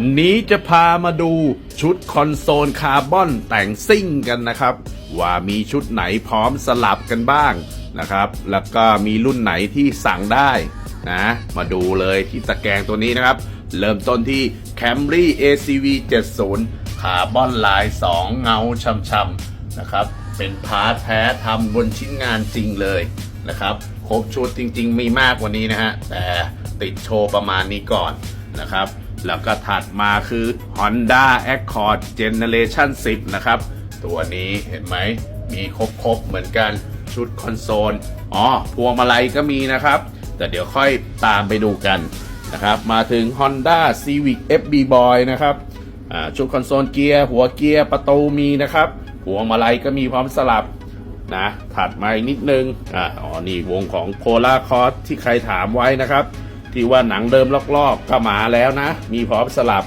วันนี้จะพามาดูชุดคอนโซลคาร์บอนแต่งซิ่งกันนะครับ ว่ามีชุดไหนพร้อมสลับกันบ้างนะครับ แล้วก็มีรุ่นไหนที่สั่งได้นะ มาดูเลยที่ตะแกรงตัวนี้นะครับ เริ่มต้นที่ Camry ACV 70คาร์บอนลาย 2 เงาช่ำๆนะครับ เป็นพาร์ทแท้ทำบนชิ้นงานจริงเลยนะครับครบชุดจริงๆ มีมากกว่านี้นะฮะแต่ติดโชว์ประมาณนี้ก่อนนะครับ แล้วก็ถัดมาคือ Honda Accord Generation 10 นะครับ ตัวนี้เห็นไหม มีครบๆเหมือนกันชุดคอนโซล อ๋อ พวงมาลัยก็มีนะครับ แต่เดี๋ยวค่อยตามไปดูกันนะครับ มาถึง Honda Civic FB Boy นะครับชุดคอนโซลเกียร์ หัวเกียร์ประตูมีนะครับพวงมาลัยก็มีพร้อมสลับนะถัดมาอีกนิดนึง อ่าอ๋อนี่วงของโ o ลาคอ s ที่ใครถามไว้นะครับ ที่ว่าหนังเดิมลอกๆก็มาแล้วนะ มีพร้อมสลับ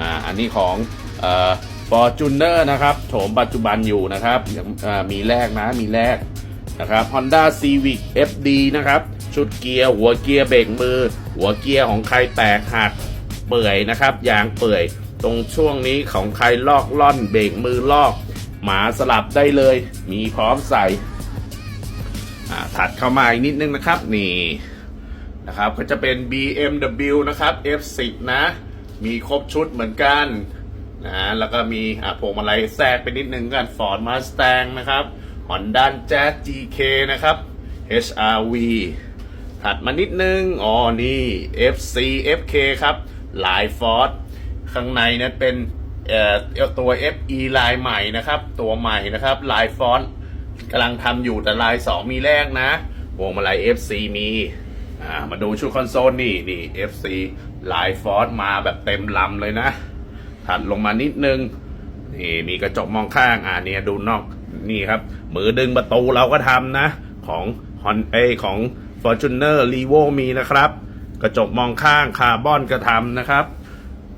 อ่าอันนี้ของเอ่อ Fortuner นะครับโฉมปัจจุบันอยู่นะครับมีแรกนะมีแรกนะครับ Honda Civic FD นะครับ ชุดเกียร์หัวเกียร์เบรกมือ หัวเกียร์ของใครแตกหักเปื่อยนะครับยางเปื่อย ตรงช่วงนี้ของใครลอกล่อนเบรกมือลอก หมาสลับได้เลย มีพร้อมใส่ถัดเข้ามาอีกนิดนึงนะครับนี่ นะครับก็จะเป็น BMW นะครับ F10 นะ มีครบชุดเหมือนกันนะแล้วก็มีอ่าพวงมาลัยแทรกไปนิดนึงกัน Ford Mustang นะครับ Honda Jazz GK นะครับ HRV ถัดมานิดนึง อ๋อ นี่ FC FK ครับ หลาย Ford ข้างในนั้นเป็นเอ่อตัว FE ลายใหม่นะครับ ตัวใหม่นะครับลายฟอนต์กำลังทำอยู่แต่ลาย 2 มีแรกนะวงมาลัย FC มี อ่ามาดูชุดคอนโซลนี่นี่ FC ลายฟอนต์มาแบบเต็มลำเลยนะ ถัดลงมานิดนึง นี่มีกระจกมองข้าง อ่าเนี่ยดูนอกนี่ครับ มือดึงประตูเราก็ทำนะ ของฮอนเอของ Fortuner r e v o มีนะครับ กระจกมองข้างคาร์บอนก็ทำนะครับ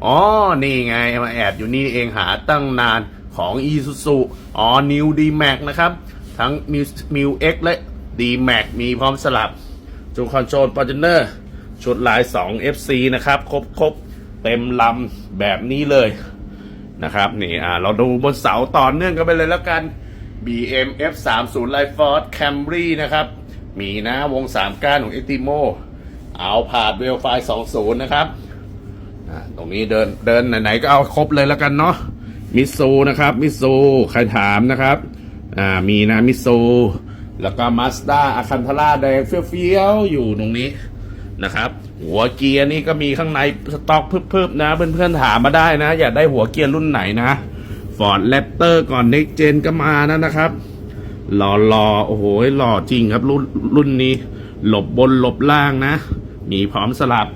อ๋อ นี่ไงมาแอบอยู่นี่เองหาตั้งนานของ Isuzu อ๋อ New D-Max นะครับ ทั้ง m u X และ D-Max มีพร้อมสลับ จุดคอนโซล Fortuner ชุดลาย 2 FC นะครับ ครบครบเต็มลำแบบนี้เลยนะครับนี่อ่าเราดูบนเสาต่อเนื่องกันไปเลยแล้วกัน BM F30 Life Force Camry นะครับ มีนะวง 3 ก้านของ Etimo เอาผาดเวลไฟ20 นะครับตรงนี้เดินเดินไหนๆก็เอาครบเลยแล้วกันเนาะมิซูนะครับมิซูใครถามนะครับอ่ามีนะมิซู แล้วก็มาสด้าอาคันทราแดงเฟี้ยวๆอยู่ตรงนี้นะครับ หัวเกียร์นี่ก็มีข้างในสต็อกเพึบๆนะ เพื่อนๆถามมาได้นะ อยากได้หัวเกียร์รุ่นไหนนะฟอร์ดแรปเตอร์ก่อนเน็กเจนก็มานะนะครับ หล่อหล่อโอ้โหหล่อจริงครับรุ่นรุ่นนี้ หลบบนหลบล่างนะ มีพร้อมสลับ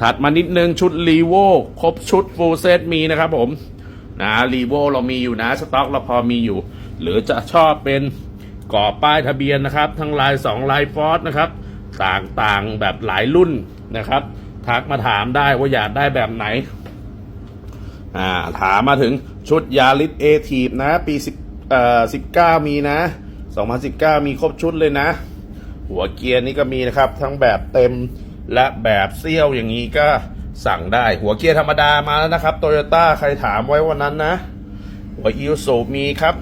ถัดมานิดนึงชุดรีโวครบชุดฟูลเซตมีนะครับผมนะรีโวเรามีอยู่นะ สต็อกเราพอมีอยู่ หรือจะชอบเป็น ก่อป้ายทะเบียนนะครับ ทั้งลาย2ลายฟอสนะครับ ต่างๆแบบหลายรุ่นนะครับ ทักมาถามได้ว่าอยากได้แบบไหนอ่าถามมาถึงชุดยาริสเอทีฟนะ ปี10เอ่อ19 มีนะ 2019 มีครบชุดเลยนะ หัวเกียร์นี่ก็มีนะครับ ทั้งแบบเต็มและแบบเซี่ยวอย่างนี้ก็สั่งได้ หัวเกียร์ธรรมดามาแล้วนะครับโตโยต้าใครถามไว้วันนั้นนะ หัวอิวโซมีครับ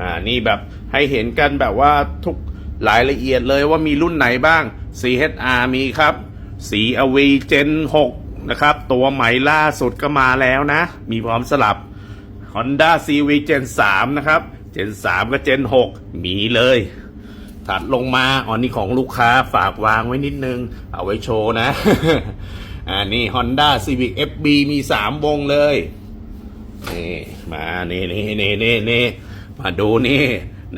อ่า นี่แบบ ให้เห็นกันแบบว่าทุกรายละเอียดเลยว่ามีรุ่นไหนบ้าง CHR มีครับ สีอวีเจน6นะครับ ตัวใหม่ล่าสุดก็มาแล้วนะ มีพร้อมสลับ Honda CV Gen 3 นะครับ Gen 3 กับ Gen 6 มีเลย ถัดลงมาอ๋อนี่ของลูกค้าฝากวางไว้นิดนึง เอาไว้โชว์นะอ่านี่ Honda Civic FB มี 3 วงเลย นี่ มา นี่นี่นี่นี่มาดูนี่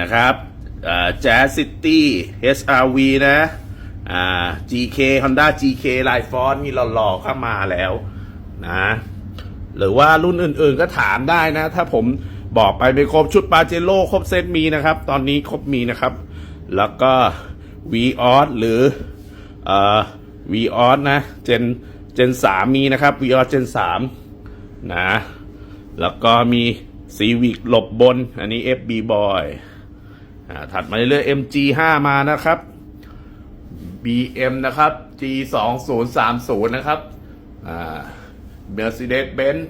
นะครับแจ๊สซิตี้ HRV นะ GK Honda GK ลายฟอนต์มีหล่อๆเข้ามาแล้วนะ หรือว่ารุ่นอื่นๆก็ถามได้นะ ถ้าผมบอกไปไม่ครบชุดปาเจโร่ครบเซตมีนะครับ ตอนนี้ครบมีนะครับ แล้วก็ v ีออสหรือเอ่อ v ีออสนะเจนเจนสามมีนะครับ v ีออสเจนสามนะ แล้วก็มีซีวิกหลบบน อันนี้ FB Boy อ่า ถัดมาเรื่อยๆ MG5 มานะครับ BM นะครับ G2030 นะครับอ่า Mercedes-Benz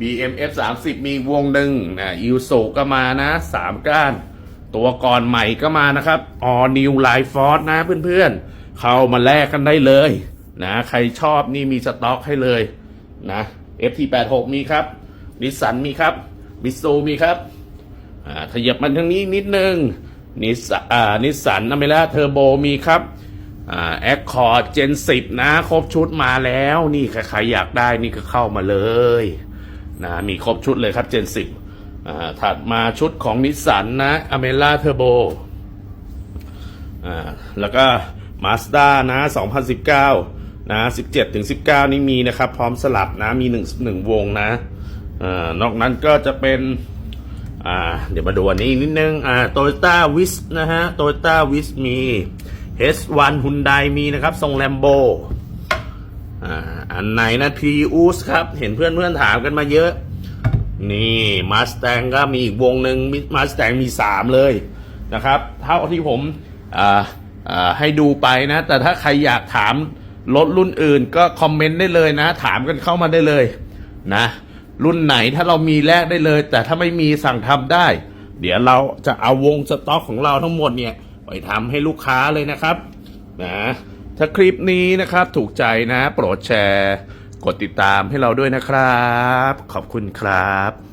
BMF 30 มีวงหนึ่งนะอิวสุก็มานะสามก้าน ตัวก่อนใหม่ก็มานะครับ All New Life Force นะเพื่อนๆ เข้ามาแลกกันได้เลยนะใครชอบนี่มีสต็อกให้เลยนะ FT86 มีครับนิสสันมีครับมิซูมีครับอ่าขยับมันทางนี้นิดนึง นิสอ่านิสสันอเมร่าเทอร์โบมีครับอ่าแอคคอร์ดเจนสิบนะครบชุดมาแล้ว นี่ใครอยากได้นี่ก็เข้ามาเลยนะมีครบชุดเลยครับเจนสิบอ่าถัดมาชุดของนิสสันนะอเมร่าเทอร์โบอ่าแล้วก็มาสด้านะ 2019 นะ 17 ถึง 19 นี่มีนะครับ พร้อมสลับนะ มีหนึ่งหนึ่งวงนะอานอกนั้นก็จะเป็น อ่าเดี๋ยวมาดูอันนี้นิดนึงอ่าโตโยต้าวิสนะฮะโตโยต้าวิสมี H1 ฮุนไดมีนะครับ ทรงแลมโบอ่าอันไหนนะพีอูสครับ เห็นเพื่อนเพื่อนถามกันมาเยอะ นี่มาส t ตงก็มีอีกวงหนึ่งมาส t ตงมีสามเลยนะครับ เท่าที่ผมอ่าอ่าให้ดูไปนะ แต่ถ้าใครอยากถามรถรุ่นอื่นก็คอมเมนต์ได้เลยนะ ถามกันเข้ามาได้เลยนะ รุ่นไหนถ้าเรามีแลกได้เลย แต่ถ้าไม่มีสั่งทำได้ เดี๋ยวเราจะเอาวงสต็อกของเราทั้งหมดเนี่ยไปทำให้ลูกค้าเลยนะครับนะถ้าคลิปนี้นะครับถูกใจนะ โปรดแชร์ กดติดตามให้เราด้วยนะครับ ขอบคุณครับ